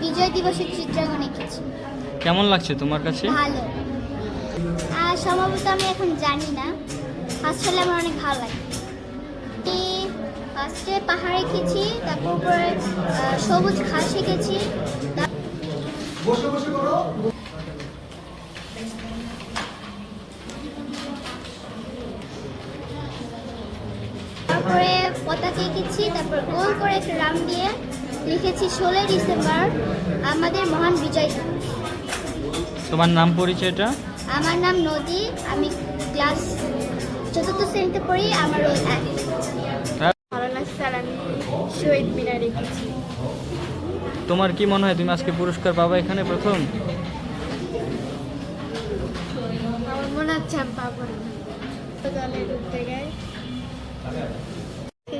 বিজয় দিবসের চিত্রাঙ্কন এঁকেছি। কেমন লাগছে তোমার কাছে? ভালো। আর সম্ভবত আমি এখন জানি না। আসলে আমার অনেক ভালো লাগে। ফার্স্টে পাহাড় এঁকেছি তারপর উপরে সবুজ ঘাস এঁকেছি। তার- তারপরে পতাকা এঁকেছি তারপর গোল করে একটা রাম দিয়ে লিখেছি ষোলোই ডিসেম্বর আমাদের মহান বিজয় দিবস। তোমার নাম পরিচয়টা? আমার নাম নদী আমি ক্লাস চতুর্থ শ্রেণীতে পড়ি আমার রোল এক। শহীদ মিনার তোমার কি মনে হয় তুমি আজকে পুরস্কার পাবা এখানে প্রথম? আমার মনে হচ্ছে আমি পাবো না। দলে ঘুরতে গাই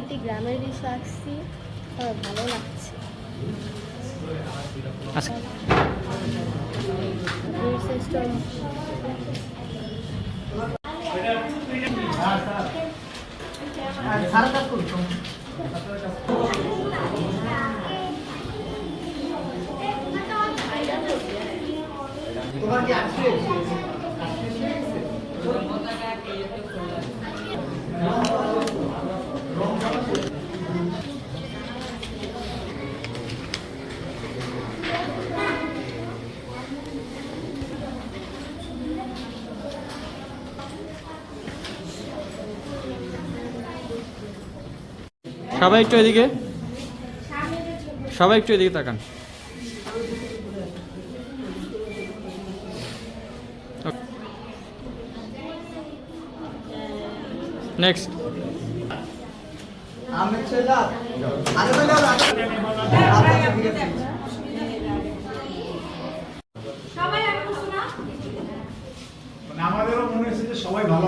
একটি গ্রামের দৃশ্য আসছি। ভালো লাগছে। আজকে বীরশ্রেষ্ঠ সবাই একটু এদিকে। সবাই একটু এদিকে তাকান। নেক্সট আছে আমাদেরও মনে হয়েছে যে সবাই ভালো